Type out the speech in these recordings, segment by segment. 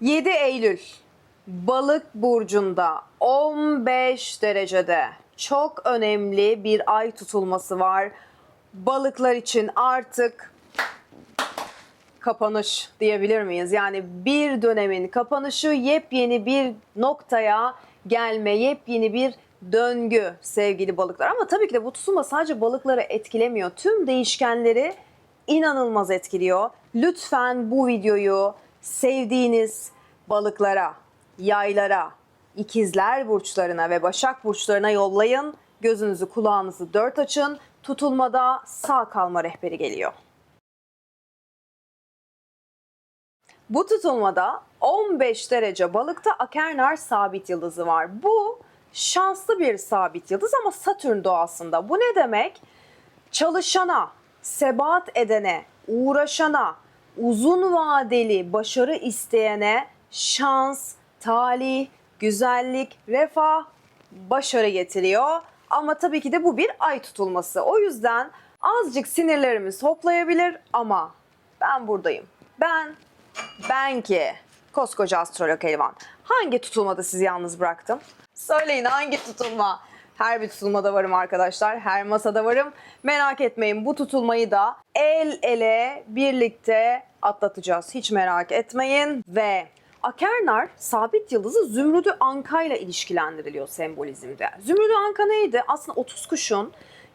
7 Eylül Balık burcunda 15 derecede çok önemli bir ay tutulması var. Balıklar için artık kapanış diyebilir miyiz? Yani bir dönemin kapanışı yepyeni bir noktaya gelme, yepyeni bir döngü sevgili balıklar. Ama tabii ki de bu tutulma sadece balıkları etkilemiyor. Tüm değişkenleri inanılmaz etkiliyor. Lütfen bu videoyu sevdiğiniz balıklara, yaylara, ikizler burçlarına ve başak burçlarına yollayın. Gözünüzü kulağınızı dört açın. Tutulmada sağ kalma rehberi geliyor. Bu tutulmada 15 derece balıkta Akernar sabit yıldızı var. Bu şanslı bir sabit yıldız ama Satürn doğasında. Bu ne demek? Çalışana, sebat edene, uğraşana, uzun vadeli başarı isteyene şans, talih, güzellik, refah, başarı getiriyor. Ama tabii ki de bu bir ay tutulması. O yüzden azıcık sinirlerimiz hoplayabilir ama ben buradayım. Ben ben ki koskoca astrolog Elvan. Hangi tutulmada sizi yalnız bıraktım? Söyleyin hangi tutulma? Her bir tutulmada varım arkadaşlar. Her masada varım. Merak etmeyin bu tutulmayı da el ele birlikte atlatacağız. Hiç merak etmeyin. Ve Akernar sabit yıldızı Zümrüdü Anka ile ilişkilendiriliyor sembolizmde. Zümrüdü Anka neydi? Aslında 30 kuşun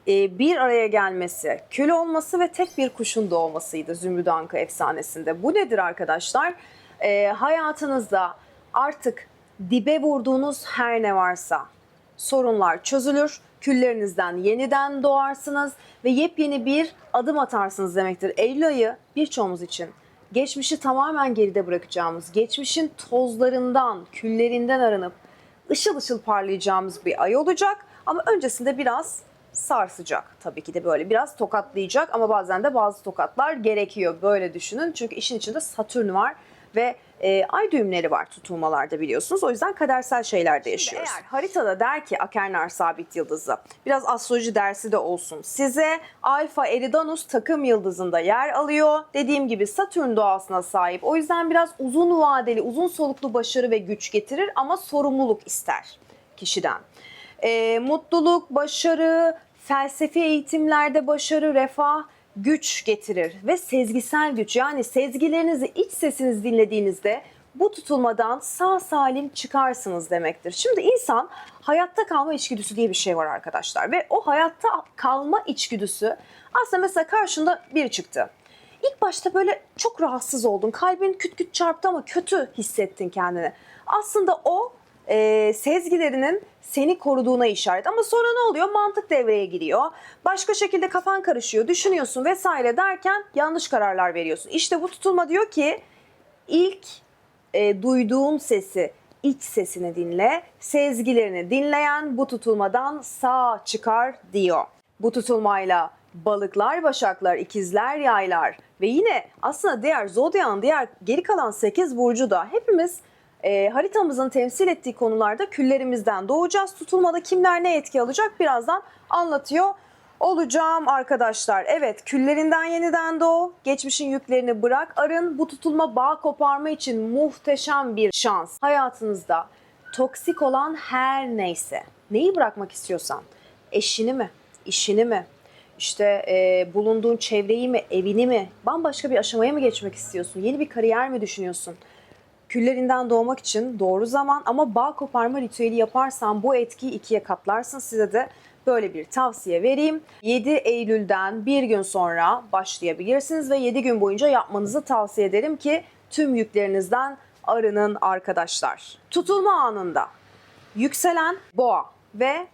e, bir araya gelmesi, kül olması ve tek bir kuşun doğmasıydı Zümrüt Anka efsanesinde. Bu nedir arkadaşlar? E, hayatınızda artık dibe vurduğunuz her ne varsa sorunlar çözülür, küllerinizden yeniden doğarsınız ve yepyeni bir adım atarsınız demektir. Eylül ayı birçoğumuz için geçmişi tamamen geride bırakacağımız, geçmişin tozlarından, küllerinden arınıp ışıl ışıl parlayacağımız bir ay olacak. Ama öncesinde biraz sarsacak. Tabii ki de böyle biraz tokatlayacak ama bazen de bazı tokatlar gerekiyor. Böyle düşünün. Çünkü işin içinde Satürn var ve e, ay düğümleri var tutulmalarda biliyorsunuz. O yüzden kadersel şeyler de yaşıyoruz. eğer haritada der ki Akernar sabit yıldızı, biraz astroloji dersi de olsun. Size Alfa Eridanus takım yıldızında yer alıyor. Dediğim gibi Satürn doğasına sahip. O yüzden biraz uzun vadeli, uzun soluklu başarı ve güç getirir ama sorumluluk ister kişiden. E, mutluluk, başarı, felsefi eğitimlerde başarı, refah, güç getirir ve sezgisel güç yani sezgilerinizi, iç sesinizi dinlediğinizde bu tutulmadan sağ salim çıkarsınız demektir. Şimdi insan hayatta kalma içgüdüsü diye bir şey var arkadaşlar ve o hayatta kalma içgüdüsü aslında mesela karşında biri çıktı. İlk başta böyle çok rahatsız oldun. Kalbin küt küt çarptı ama kötü hissettin kendini. Aslında o e, sezgilerinin seni koruduğuna işaret. Ama sonra ne oluyor? Mantık devreye giriyor. Başka şekilde kafan karışıyor, düşünüyorsun vesaire derken yanlış kararlar veriyorsun. İşte bu tutulma diyor ki ilk e, duyduğun sesi, iç sesini dinle, sezgilerini dinleyen bu tutulmadan sağ çıkar diyor. Bu tutulmayla balıklar, başaklar, ikizler, yaylar ve yine aslında diğer zodyanın diğer geri kalan 8 burcu da hepimiz e, haritamızın temsil ettiği konularda küllerimizden doğacağız. Tutulmada kimler ne etki alacak birazdan anlatıyor olacağım arkadaşlar. Evet küllerinden yeniden doğ, geçmişin yüklerini bırak arın. Bu tutulma bağ koparma için muhteşem bir şans. Hayatınızda toksik olan her neyse, neyi bırakmak istiyorsan, eşini mi, işini mi, işte e, bulunduğun çevreyi mi, evini mi, bambaşka bir aşamaya mı geçmek istiyorsun, yeni bir kariyer mi düşünüyorsun? Küllerinden doğmak için doğru zaman ama bağ koparma ritüeli yaparsan bu etkiyi ikiye katlarsın. Size de böyle bir tavsiye vereyim. 7 Eylül'den bir gün sonra başlayabilirsiniz ve 7 gün boyunca yapmanızı tavsiye ederim ki tüm yüklerinizden arının arkadaşlar. Tutulma anında yükselen boğa ve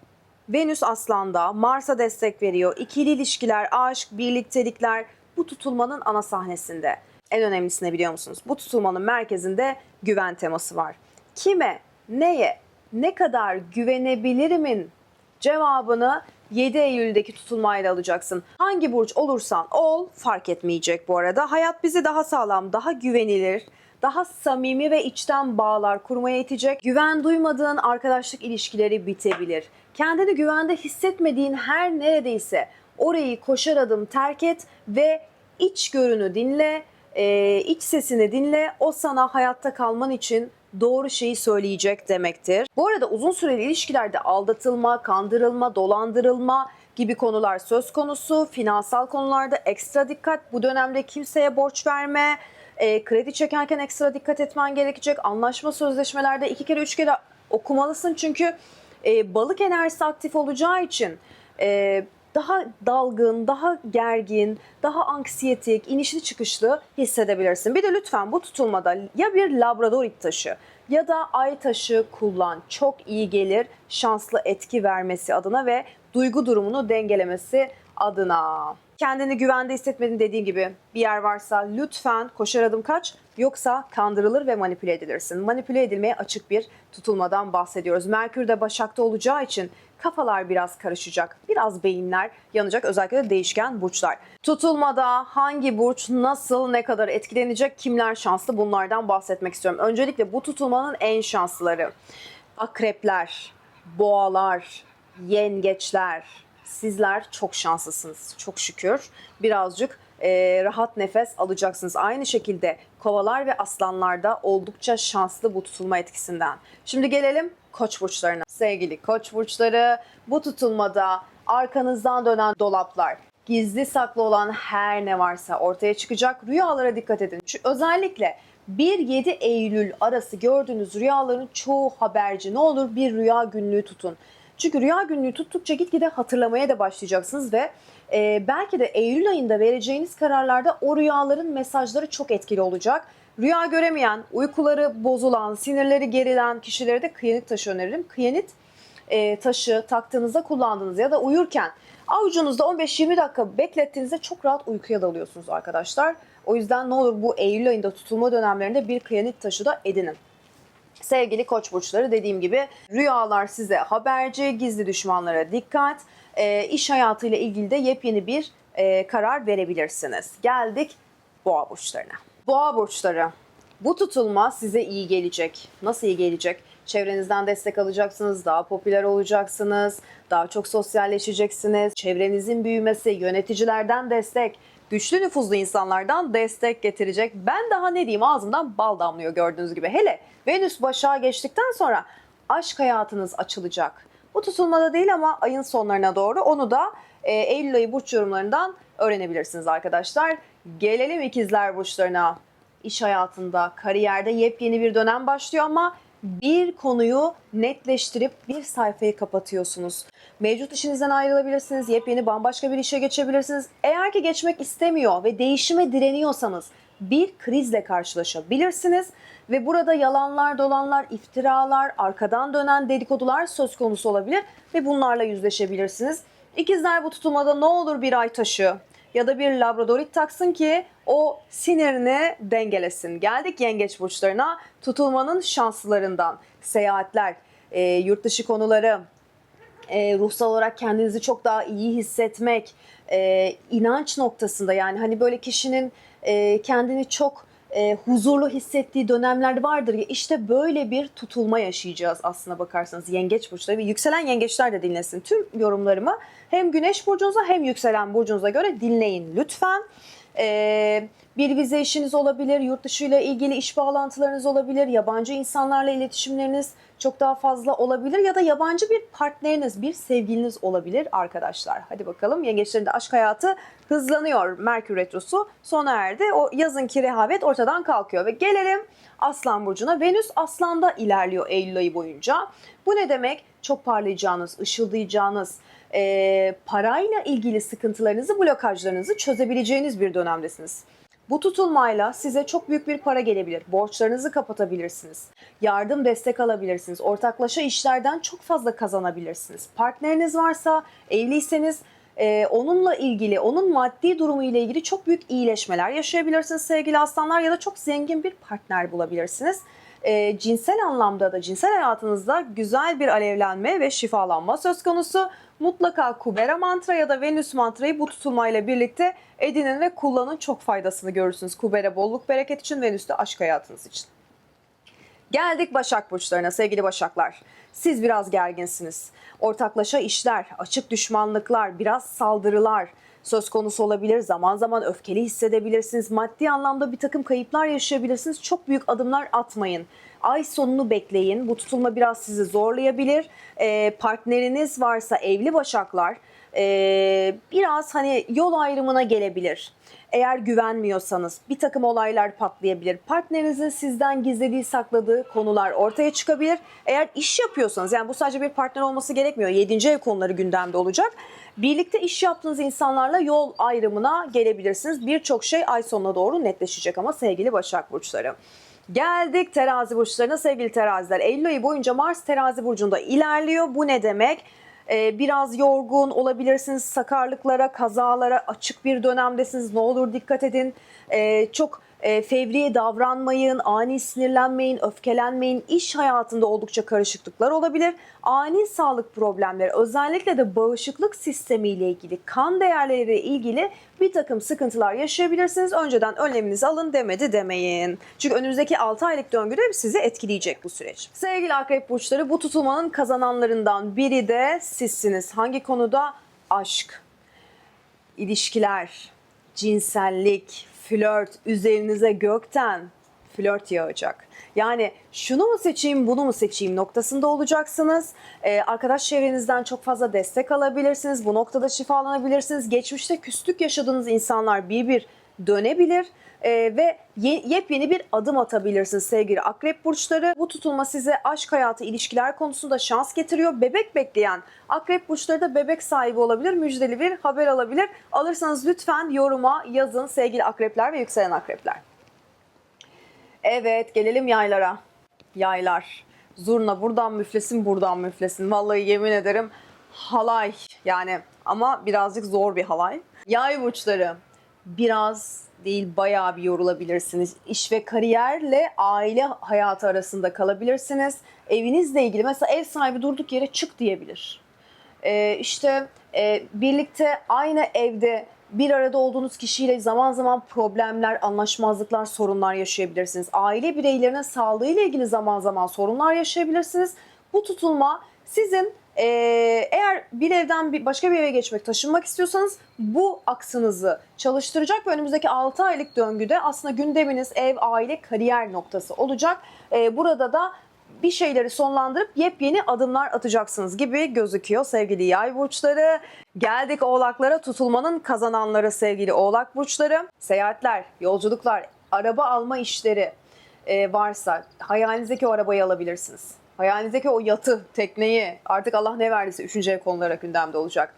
Venüs aslanda Mars'a destek veriyor. İkili ilişkiler, aşk, birliktelikler bu tutulmanın ana sahnesinde. En önemlisini biliyor musunuz? Bu tutulmanın merkezinde güven teması var. Kime, neye, ne kadar güvenebilirimin cevabını 7 Eylül'deki tutulmayla alacaksın. Hangi burç olursan ol fark etmeyecek bu arada. Hayat bizi daha sağlam, daha güvenilir, daha samimi ve içten bağlar kurmaya itecek. Güven duymadığın arkadaşlık ilişkileri bitebilir. Kendini güvende hissetmediğin her neredeyse orayı koşar adım terk et ve içgörünü dinle e, iç sesini dinle. O sana hayatta kalman için doğru şeyi söyleyecek demektir. Bu arada uzun süreli ilişkilerde aldatılma, kandırılma, dolandırılma gibi konular söz konusu. Finansal konularda ekstra dikkat. Bu dönemde kimseye borç verme, e, kredi çekerken ekstra dikkat etmen gerekecek. Anlaşma sözleşmelerde iki kere üç kere okumalısın çünkü e, balık enerjisi aktif olacağı için e, daha dalgın, daha gergin, daha anksiyetik, inişli çıkışlı hissedebilirsin. Bir de lütfen bu tutulmada ya bir labradorit taşı ya da ay taşı kullan. Çok iyi gelir şanslı etki vermesi adına ve duygu durumunu dengelemesi adına. Kendini güvende hissetmedin dediğim gibi bir yer varsa lütfen koşar adım kaç yoksa kandırılır ve manipüle edilirsin. Manipüle edilmeye açık bir tutulmadan bahsediyoruz. Merkür de Başak'ta olacağı için kafalar biraz karışacak. Biraz beyinler yanacak özellikle de değişken burçlar. Tutulmada hangi burç nasıl ne kadar etkilenecek kimler şanslı bunlardan bahsetmek istiyorum. Öncelikle bu tutulmanın en şanslıları akrepler, boğalar, yengeçler. Sizler çok şanslısınız çok şükür. Birazcık e, rahat nefes alacaksınız. Aynı şekilde kovalar ve aslanlarda oldukça şanslı bu tutulma etkisinden. Şimdi gelelim koç burçlarına. Sevgili koç burçları bu tutulmada arkanızdan dönen dolaplar, gizli saklı olan her ne varsa ortaya çıkacak. Rüyalara dikkat edin. Çünkü özellikle 1-7 Eylül arası gördüğünüz rüyaların çoğu haberci. Ne olur bir rüya günlüğü tutun. Çünkü rüya günlüğü tuttukça gitgide hatırlamaya da başlayacaksınız ve e, belki de Eylül ayında vereceğiniz kararlarda o rüyaların mesajları çok etkili olacak. Rüya göremeyen, uykuları bozulan, sinirleri gerilen kişilere de kıyanit taşı öneririm. Kıyanit e, taşı taktığınızda kullandığınız ya da uyurken avucunuzda 15-20 dakika beklettiğinizde çok rahat uykuya dalıyorsunuz arkadaşlar. O yüzden ne olur bu Eylül ayında tutulma dönemlerinde bir kıyanit taşı da edinin. Sevgili koç burçları dediğim gibi rüyalar size haberci, gizli düşmanlara dikkat, e, iş hayatıyla ilgili de yepyeni bir e, karar verebilirsiniz. Geldik boğa burçlarına. Boğa burçları bu tutulma size iyi gelecek. Nasıl iyi gelecek? Çevrenizden destek alacaksınız, daha popüler olacaksınız, daha çok sosyalleşeceksiniz. Çevrenizin büyümesi, yöneticilerden destek, güçlü nüfuzlu insanlardan destek getirecek. Ben daha ne diyeyim ağzımdan bal damlıyor gördüğünüz gibi. Hele Venüs başa geçtikten sonra aşk hayatınız açılacak. Bu tutulmada değil ama ayın sonlarına doğru onu da e, Eylül ayı burç yorumlarından öğrenebilirsiniz arkadaşlar. Gelelim ikizler burçlarına. İş hayatında, kariyerde yepyeni bir dönem başlıyor ama bir konuyu netleştirip bir sayfayı kapatıyorsunuz. Mevcut işinizden ayrılabilirsiniz, yepyeni bambaşka bir işe geçebilirsiniz. Eğer ki geçmek istemiyor ve değişime direniyorsanız bir krizle karşılaşabilirsiniz ve burada yalanlar, dolanlar, iftiralar, arkadan dönen dedikodular söz konusu olabilir ve bunlarla yüzleşebilirsiniz. İkizler bu tutulmada ne olur bir ay taşı ya da bir labradorit taksın ki o sinirini dengelesin. Geldik yengeç burçlarına tutulmanın şanslarından. Seyahatler, e, yurt dışı konuları, e, ruhsal olarak kendinizi çok daha iyi hissetmek, e, inanç noktasında yani hani böyle kişinin e, kendini çok e, huzurlu hissettiği dönemler vardır ya işte böyle bir tutulma yaşayacağız aslına bakarsanız yengeç burçları ve yükselen yengeçler de dinlesin tüm yorumlarımı hem güneş burcunuza hem yükselen burcunuza göre dinleyin lütfen. Ee, bir vize işiniz olabilir, yurt dışı ile ilgili iş bağlantılarınız olabilir, yabancı insanlarla iletişimleriniz çok daha fazla olabilir ya da yabancı bir partneriniz, bir sevgiliniz olabilir arkadaşlar. Hadi bakalım yengeçlerin de aşk hayatı hızlanıyor. Merkür Retrosu sona erdi. O yazınki rehavet ortadan kalkıyor ve gelelim Aslan Burcu'na. Venüs Aslan'da ilerliyor Eylül ayı boyunca. Bu ne demek? Çok parlayacağınız, ışıldayacağınız, e, parayla ilgili sıkıntılarınızı, blokajlarınızı çözebileceğiniz bir dönemdesiniz. Bu tutulmayla size çok büyük bir para gelebilir. Borçlarınızı kapatabilirsiniz. Yardım, destek alabilirsiniz. Ortaklaşa işlerden çok fazla kazanabilirsiniz. Partneriniz varsa, evliyseniz e, onunla ilgili, onun maddi durumu ile ilgili çok büyük iyileşmeler yaşayabilirsiniz sevgili aslanlar ya da çok zengin bir partner bulabilirsiniz. E, cinsel anlamda da cinsel hayatınızda güzel bir alevlenme ve şifalanma söz konusu. Mutlaka Kubera mantra ya da Venüs mantrayı bu tutulmayla birlikte edinin ve kullanın çok faydasını görürsünüz. Kubera bolluk bereket için, Venüs de aşk hayatınız için. Geldik Başak Burçlarına sevgili Başaklar. Siz biraz gerginsiniz. Ortaklaşa işler, açık düşmanlıklar, biraz saldırılar, söz konusu olabilir. Zaman zaman öfkeli hissedebilirsiniz. Maddi anlamda bir takım kayıplar yaşayabilirsiniz. Çok büyük adımlar atmayın. Ay sonunu bekleyin. Bu tutulma biraz sizi zorlayabilir. Ee, partneriniz varsa evli başaklar ee, biraz hani yol ayrımına gelebilir. Eğer güvenmiyorsanız bir takım olaylar patlayabilir. Partnerinizin sizden gizlediği, sakladığı konular ortaya çıkabilir. Eğer iş yapıyorsanız yani bu sadece bir partner olması gerekmiyor. 7. ev konuları gündemde olacak. Birlikte iş yaptığınız insanlarla yol ayrımına gelebilirsiniz. Birçok şey ay sonuna doğru netleşecek ama sevgili Başak Burçları. Geldik terazi burçlarına sevgili teraziler. Eylül ayı boyunca Mars terazi burcunda ilerliyor. Bu ne demek? Ee, biraz yorgun olabilirsiniz, sakarlıklara, kazalara açık bir dönemdesiniz. Ne olur dikkat edin. Ee, çok e, fevri davranmayın, ani sinirlenmeyin, öfkelenmeyin. İş hayatında oldukça karışıklıklar olabilir. Ani sağlık problemleri, özellikle de bağışıklık sistemiyle ilgili, kan değerleriyle ilgili bir takım sıkıntılar yaşayabilirsiniz. Önceden önleminizi alın demedi demeyin. Çünkü önümüzdeki 6 aylık döngüde sizi etkileyecek bu süreç. Sevgili akrep burçları bu tutulmanın kazananlarından biri de sizsiniz. Hangi konuda? Aşk, ilişkiler, cinsellik, flört, üzerinize gökten flört yağacak. Yani şunu mu seçeyim, bunu mu seçeyim noktasında olacaksınız. Ee, arkadaş çevrenizden çok fazla destek alabilirsiniz. Bu noktada şifalanabilirsiniz. Geçmişte küslük yaşadığınız insanlar bir bir dönebilir. Ee, ve ye- yepyeni bir adım atabilirsiniz sevgili akrep burçları. Bu tutulma size aşk hayatı, ilişkiler konusunda şans getiriyor. Bebek bekleyen akrep burçları da bebek sahibi olabilir. Müjdeli bir haber alabilir. Alırsanız lütfen yoruma yazın sevgili akrepler ve yükselen akrepler. Evet gelelim yaylara. Yaylar. Zurna buradan müflesin buradan müflesin. Vallahi yemin ederim halay yani ama birazcık zor bir halay. Yay burçları biraz değil bayağı bir yorulabilirsiniz. İş ve kariyerle aile hayatı arasında kalabilirsiniz. Evinizle ilgili mesela ev sahibi durduk yere çık diyebilir. Ee, işte e, birlikte aynı evde bir arada olduğunuz kişiyle zaman zaman problemler, anlaşmazlıklar, sorunlar yaşayabilirsiniz. Aile bireylerinin sağlığıyla ilgili zaman zaman sorunlar yaşayabilirsiniz. Bu tutulma sizin eğer bir evden bir başka bir eve geçmek, taşınmak istiyorsanız bu aksınızı çalıştıracak ve önümüzdeki 6 aylık döngüde aslında gündeminiz ev, aile, kariyer noktası olacak. Burada da bir şeyleri sonlandırıp yepyeni adımlar atacaksınız gibi gözüküyor sevgili yay burçları. Geldik oğlaklara tutulmanın kazananları sevgili oğlak burçları. Seyahatler, yolculuklar, araba alma işleri varsa hayalinizdeki o arabayı alabilirsiniz. Hayalinizdeki o yatı, tekneyi artık Allah ne verdiyse 3. ev konuları gündemde olacak.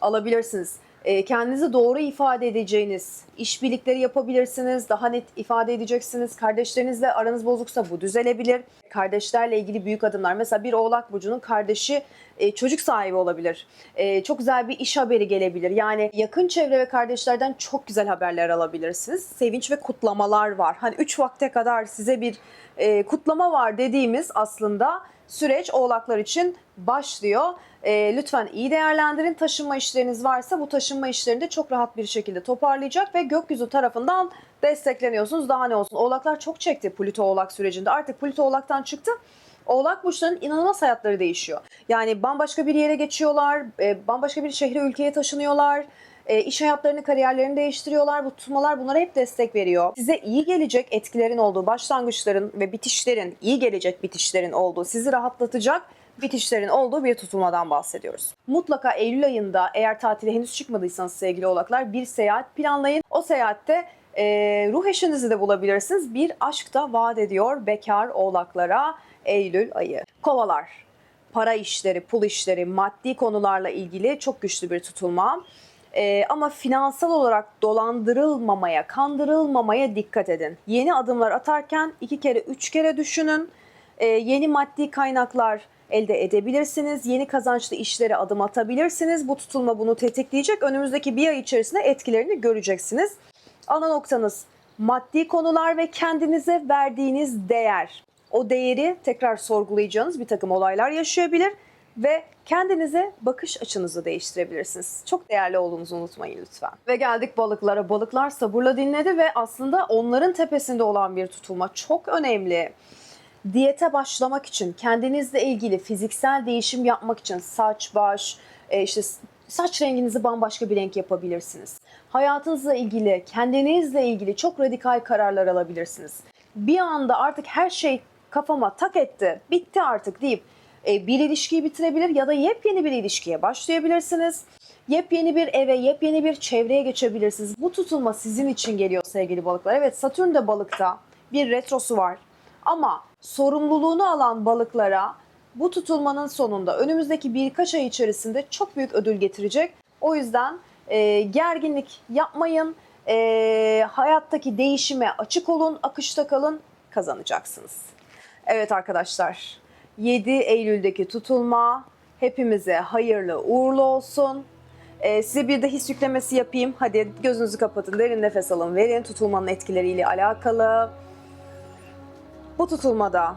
Alabilirsiniz. E, kendinizi doğru ifade edeceğiniz işbirlikleri yapabilirsiniz. Daha net ifade edeceksiniz. Kardeşlerinizle aranız bozuksa bu düzelebilir. Kardeşlerle ilgili büyük adımlar. Mesela bir oğlak burcunun kardeşi e, çocuk sahibi olabilir. E, çok güzel bir iş haberi gelebilir. Yani yakın çevre ve kardeşlerden çok güzel haberler alabilirsiniz. Sevinç ve kutlamalar var. Hani 3 vakte kadar size bir e, kutlama var dediğimiz aslında süreç oğlaklar için başlıyor. E, lütfen iyi değerlendirin. Taşınma işleriniz varsa bu taşınma işlerini de çok rahat bir şekilde toparlayacak ve gökyüzü tarafından destekleniyorsunuz. Daha ne olsun? Oğlaklar çok çekti Plüto Oğlak sürecinde. Artık Plüto Oğlak'tan çıktı. Oğlak burçlarının inanılmaz hayatları değişiyor. Yani bambaşka bir yere geçiyorlar, e, bambaşka bir şehre, ülkeye taşınıyorlar. E, iş hayatlarını, kariyerlerini değiştiriyorlar. Bu tutmalar bunlara hep destek veriyor. Size iyi gelecek etkilerin olduğu, başlangıçların ve bitişlerin, iyi gelecek bitişlerin olduğu, sizi rahatlatacak bitişlerin olduğu bir tutulmadan bahsediyoruz. Mutlaka Eylül ayında eğer tatile henüz çıkmadıysanız sevgili oğlaklar bir seyahat planlayın. O seyahatte e, ruh eşinizi de bulabilirsiniz. Bir aşk da vaat ediyor bekar oğlaklara Eylül ayı. Kovalar, para işleri, pul işleri, maddi konularla ilgili çok güçlü bir tutulma. Ee, ama finansal olarak dolandırılmamaya, kandırılmamaya dikkat edin. Yeni adımlar atarken iki kere, üç kere düşünün. Ee, yeni maddi kaynaklar elde edebilirsiniz. Yeni kazançlı işlere adım atabilirsiniz. Bu tutulma bunu tetikleyecek. Önümüzdeki bir ay içerisinde etkilerini göreceksiniz. Ana noktanız maddi konular ve kendinize verdiğiniz değer. O değeri tekrar sorgulayacağınız bir takım olaylar yaşayabilir ve kendinize bakış açınızı değiştirebilirsiniz. Çok değerli olduğunuzu unutmayın lütfen. Ve geldik balıklara. Balıklar sabırla dinledi ve aslında onların tepesinde olan bir tutulma çok önemli. Diyete başlamak için, kendinizle ilgili fiziksel değişim yapmak için saç, baş, e, işte Saç renginizi bambaşka bir renk yapabilirsiniz. Hayatınızla ilgili, kendinizle ilgili çok radikal kararlar alabilirsiniz. Bir anda artık her şey kafama tak etti, bitti artık deyip e, bir ilişkiyi bitirebilir ya da yepyeni bir ilişkiye başlayabilirsiniz. Yepyeni bir eve, yepyeni bir çevreye geçebilirsiniz. Bu tutulma sizin için geliyor sevgili balıklar. Evet Satürn de balıkta bir retrosu var. Ama sorumluluğunu alan balıklara bu tutulmanın sonunda önümüzdeki birkaç ay içerisinde çok büyük ödül getirecek. O yüzden e, gerginlik yapmayın. E, hayattaki değişime açık olun, akışta kalın, kazanacaksınız. Evet arkadaşlar, 7 Eylül'deki tutulma hepimize hayırlı uğurlu olsun. Ee, size bir de his yüklemesi yapayım. Hadi gözünüzü kapatın, derin nefes alın, verin. Tutulmanın etkileriyle alakalı. Bu tutulmada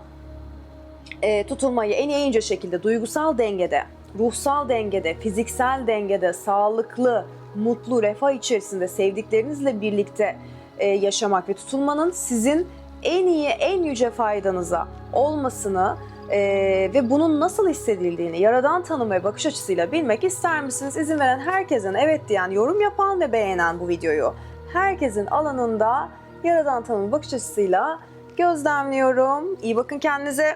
e, tutulmayı en iyi ince şekilde duygusal dengede, ruhsal dengede, fiziksel dengede, sağlıklı, mutlu, refah içerisinde sevdiklerinizle birlikte e, yaşamak ve tutulmanın sizin en iyi, en yüce faydanıza olmasını e, ve bunun nasıl hissedildiğini yaradan tanım ve bakış açısıyla bilmek ister misiniz? İzin veren herkesin evet diyen, yorum yapan ve beğenen bu videoyu herkesin alanında yaradan tanım bakış açısıyla gözlemliyorum. İyi bakın kendinize.